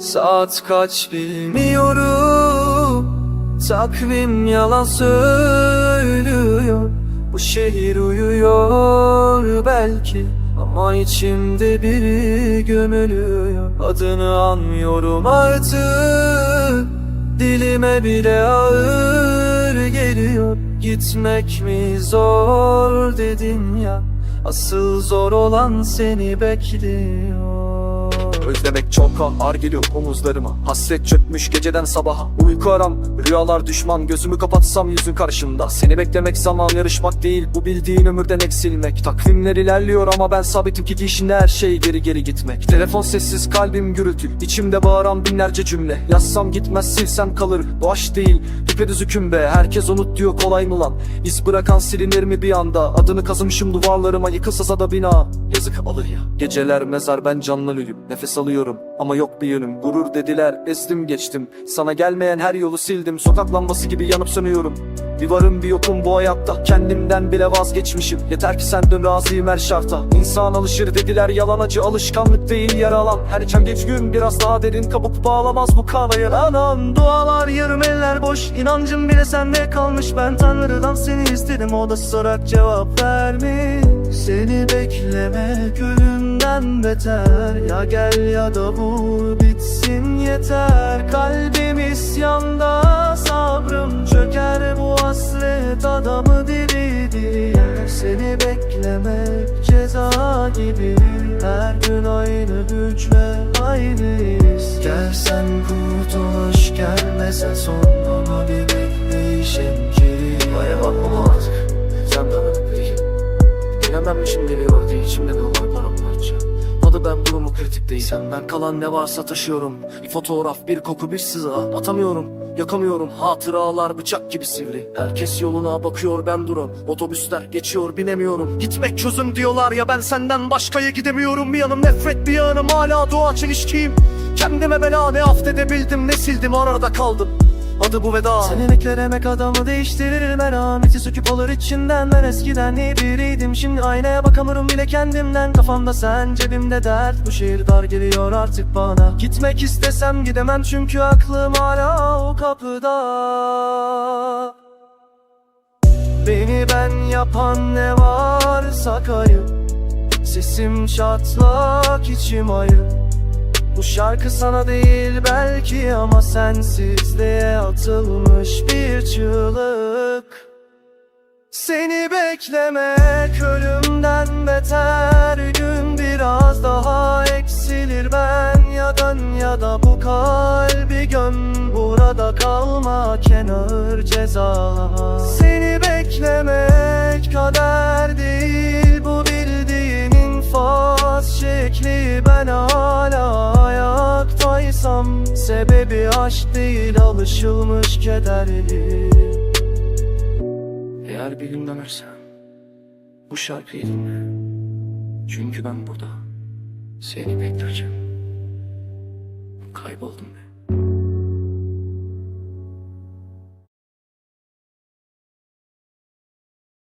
Saat kaç bilmiyorum. Takvim yalan söylüyor. Bu şehir uyuyor belki Ama içimde biri gömülüyor. Adını anmıyorum artık. Dilime bile ağır geliyor. Gitmek mi zor dedin ya? Asıl zor olan seni bekliyor Özlemek çok ağır geliyor omuzlarıma. Hasret çökmüş geceden sabaha. Uyku aram, rüyalar düşman. Gözümü kapatsam yüzün karşımda. Seni beklemek zaman yarışmak değil. Bu bildiğin ömürden eksilmek. Takvimler ilerliyor ama ben sabitim ki işinde her şey geri geri gitmek. Telefon sessiz kalbim gürültü İçimde bağıran binlerce cümle. Yazsam gitmez silsem kalır. Bu aşk değil düpedüz hüküm be. Herkes unut diyor kolay mı lan? İz bırakan silinir mi bir anda? Adını kazımışım duvarlarıma. Yıkılsa da bina. Yazık alır ya. Geceler mezar ben canlı ölüm Nefes alıyorum. Ama yok bir yönüm. Gurur dediler ezdim geçtim. Sana gelmeyen her yolu sildim. Sokak lambası gibi yanıp sönüyorum Bir varım bir yokum bu hayatta. Kendimden bile vazgeçmişim. Yeter ki sen dön razıyım her şarta. İnsan alışır dediler yalan acı Alışkanlık değil yaralan Her geç gün biraz daha derin Kapıp bağlamaz bu kanayı. Anam dualar yarım eller boş. İnancım bile sende kalmış. Ben Tanrı'dan seni istedim. O da sorarak cevap vermiş. Seni beklemek ölümden beter. Ya gel ya da vur bitsin yeter. Kalbim isyanda sabrım çöker Bu hasret adamı diri Seni beklemek ceza gibi. Her gün aynı güç ve aynı his. Gelsen kurtuluş gelmese son. Ama bir bekleyişim ki. Vay bakma artık Sen bana değil Bilemem mi şimdi bir vakti? İçimde ne var paramparça Adı ben durumu kritik değil. Senden kalan ne varsa taşıyorum. Bir fotoğraf bir koku bir sızı Atamıyorum yakamıyorum Hatıralar bıçak gibi sivri. Herkes yoluna bakıyor ben durum. Otobüsler geçiyor binemiyorum. Gitmek çözüm diyorlar ya ben senden başkaya gidemiyorum. Bir yanım nefret bir yanım hala doğa çelişkiyim. Kendime bela ne affedebildim ne sildim arada kaldım Adı bu veda. Sen emekler emek adamı değiştirir. Merhameti söküp alır içinden. Ben eskiden iyi biriydim. Şimdi aynaya bakamıyorum bile kendimden. Kafamda sen cebimde dert. Bu şehir dar geliyor artık bana. Gitmek istesem gidemem çünkü aklım hala o kapıda. Beni ben yapan ne varsa kayıp. Sesim çatlak içim ayıp bu şarkı sana değil belki ama sensizliğe atılmış bir çığlık. Seni beklemek ölümden beter. Gün biraz daha eksilir ben ya dön ya da bu kalbi göm. Burada kalmak en ağır ceza. Seni beklemek kader değil Sebebi aşk değil alışılmış kederli. Eğer bir gün dönersen Bu şarkıyı dinle. Çünkü ben burada Seni bekleyeceğim. Kayboldum be